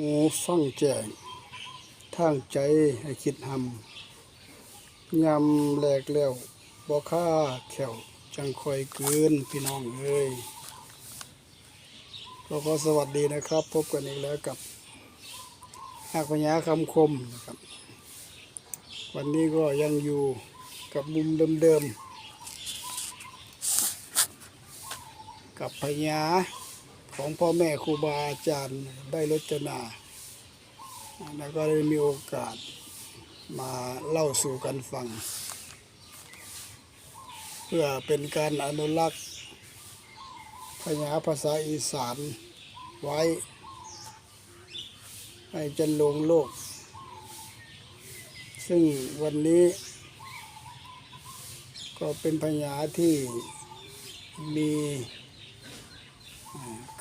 หูฟังแจ้งทางใจให้คิดหำยำแหลกแล้วบ่ค่าแขวจังคอยเกินพี่น้องเอ้ยก็สวัสดีนะครับ พบกันอีกแล้วกับหักพญาคำคมนะครับ วันนี้ก็ยังอยู่กับมุมเดิมๆกับพญา ของพ่อแม่ครูบาอาจารย์ได้รจนา แล้วก็ได้มีโอกาสมาเล่าสู่กันฟัง เพื่อเป็นการอนุรักษ์พญาภาษาอีสานไว้ ให้จันลงโลก ซึ่งวันนี้ ก็เป็นพญาที่มี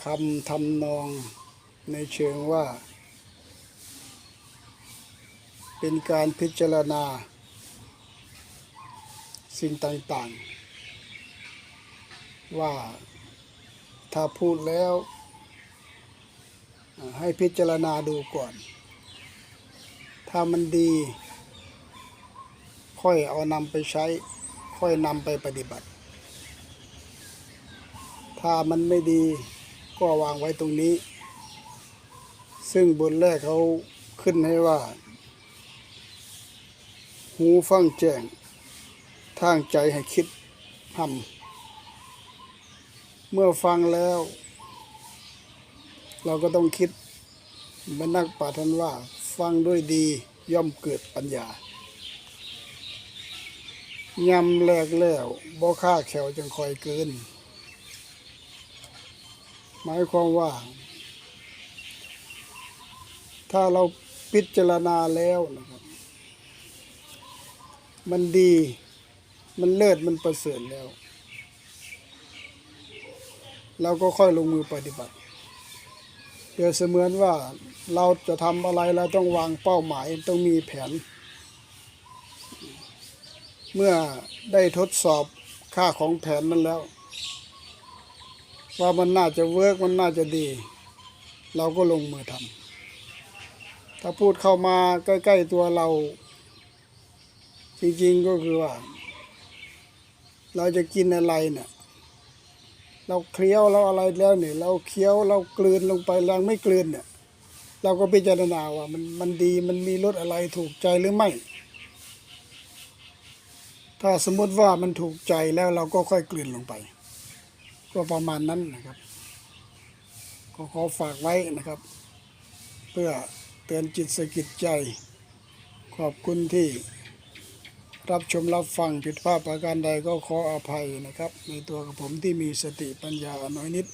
คำทำนองในเชิงว่า เป็นการพิจารณา สิ่งต่างๆ ว่าถ้าพูดแล้ว ให้พิจารณาดูก่อน ถ้ามันดี ค่อยเอานำไปใช้ ค่อยนำไปปฏิบัติ ถ้ามันไม่ดีก็วางไว้ตรงนี้ ซึ่งบนแรกเขาขึ้นให้ว่า หูฟังแจ้ง ทางใจให้คิดทำเมื่อฟังแล้ว เราก็ต้องคิดเหมันนักปราชญ์ว่า ฟังด้วยดีย่อมเกิดปัญญายำแหลกแล้วบ่ค่าแขวจังคอยเกิน หมายความว่า ถ้าเราพิจารณาแล้วนะครับ มันดี มันเลิศมันประเสริฐแล้ว เราก็ค่อยลงมือปฏิบัติเปรียบเสมือนว่าเราจะทำอะไรเราต้องวางเป้าหมายต้องมีแผน เมื่อได้ทดสอบค่าของแผนนั้นแล้ว ว่ามันน่าจะเวิร์กมันน่าจะดี เราก็ลงมือทำถ้าพูดเข้ามาใกล้ๆตัวเรา จริงๆก็คือว่า เราจะกินอะไรเนี่ยเราเคี้ยวเราอะไรแล้วเนี่ย เราเคี้ยวเรากลืนลงไปเราไม่กลืนเนี่ยเราก็พิจารณาว่ามันมันดีมันมีรสอะไรถูกใจหรือไม่ ถ้าสมมติว่ามันถูกใจแล้วเราก็ค่อยกลืนลงไป ก็ประมาณนั้นนะครับ ก็ขอฝากไว้นะครับ เพื่อเตือนจิตสกิดใจ ขอบคุณที่รับชมรับฟังผิดพลาดประการใดก็ขออภัยนะครับ ในตัวกับผมที่มีสติปัญญาน้อยนิด